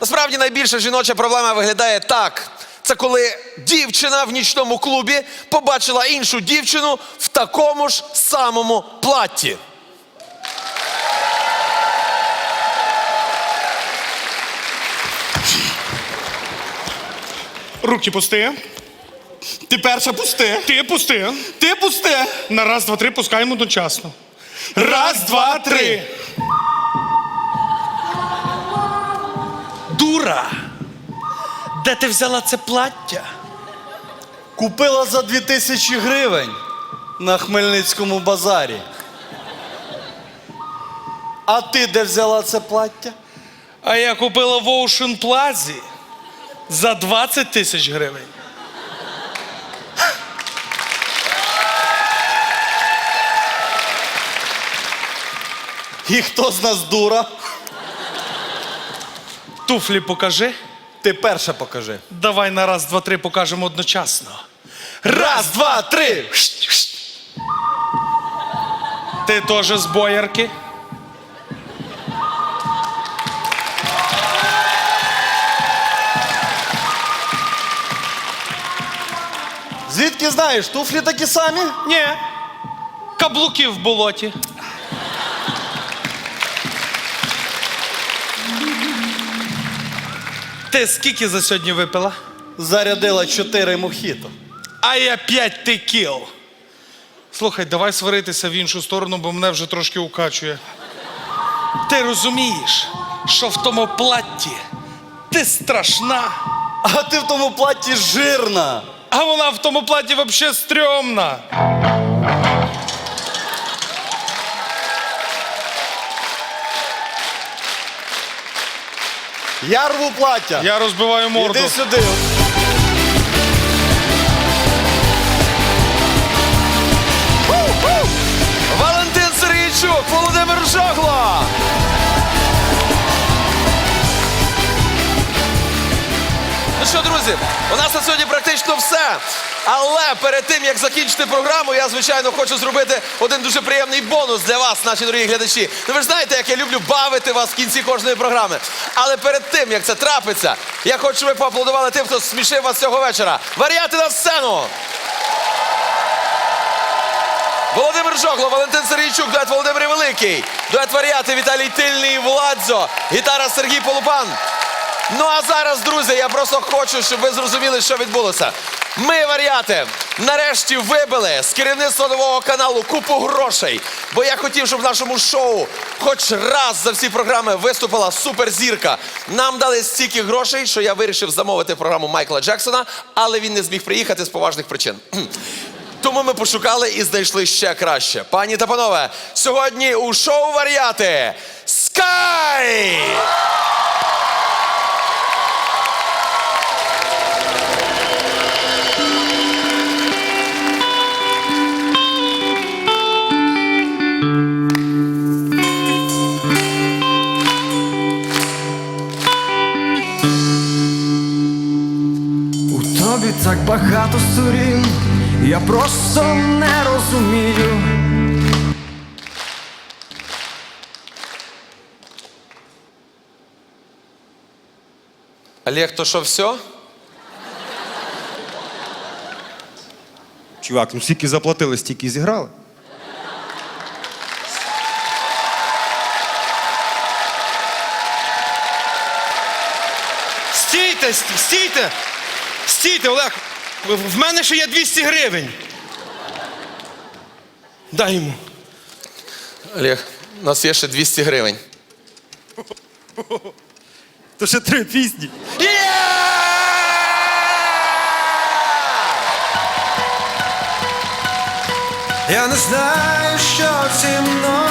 Насправді найбільша жіноча проблема виглядає так. Це коли дівчина в нічному клубі побачила іншу дівчину в такому ж самому платті. Руки пусти. Ти перша пусти. Ти пусти. Ти пусти. На раз, два, три пускаємо одночасно. Раз, два, три. Дура! Де ти взяла це плаття? Купила за 2000 гривень на Хмельницькому базарі. А ти де взяла це плаття? А я купила в Ocean Plaza за 20 тисяч гривень. І хто з нас дура? Туфлі покажи. Ти перша покажи. Давай на раз, два, три покажемо одночасно. Раз, два, три. Ти теж з боярки. Звідки знаєш, туфлі такі самі? Ні. Каблуки в болоті. Ти скільки за сьогодні випила? Зарядила чотири мохіто. А я п'ять текіл. Слухай, давай сваритися в іншу сторону, бо мене вже трошки укачує. Ти розумієш, що в тому платті ти страшна, А ти в тому платі жирна. а вона в тому платі взагалі стрьомна. Я рву плаття. Я розбиваю морду. Іди сюди. Що, друзі, у нас на сьогодні практично все. Але перед тим як закінчити програму, я звичайно хочу зробити один дуже приємний бонус для вас, наші дорогі глядачі. Ну ви ж знаєте, як я люблю бавити вас в кінці кожної програми. Але перед тим як це трапиться, я хочу, щоб ви поаплодували тим, хто смішив вас цього вечора. Варіати на сцену! Володимир Жогло, Валентин Сергійчук, дует Володимир Великий, дует варіати Віталій Тильний Владзо, гітара Сергій Полупан. Ну а зараз, друзі, я просто хочу, щоб ви зрозуміли, що відбулося. Ми, варіати, нарешті вибили з керівництва нового каналу купу грошей. Бо я хотів, щоб в нашому шоу хоч раз за всі програми виступила суперзірка. Нам дали стільки грошей, що я вирішив замовити програму Майкла Джексона, але він не зміг приїхати з поважних причин. Тому ми пошукали і знайшли ще краще. Пані та панове, сьогодні у шоу варіати Скай! Тобі так багато сторін, я просто не розумію. Олег, то що все? Чувак, ну стільки заплатили, стільки і зіграли. Стійте, ст- стійте. Стійте, Олег. В мене ще є 200 гривень. Дай йому. Олег, у нас є ще 200 гривень. То ще три пісні. Я не знаю, що зі мною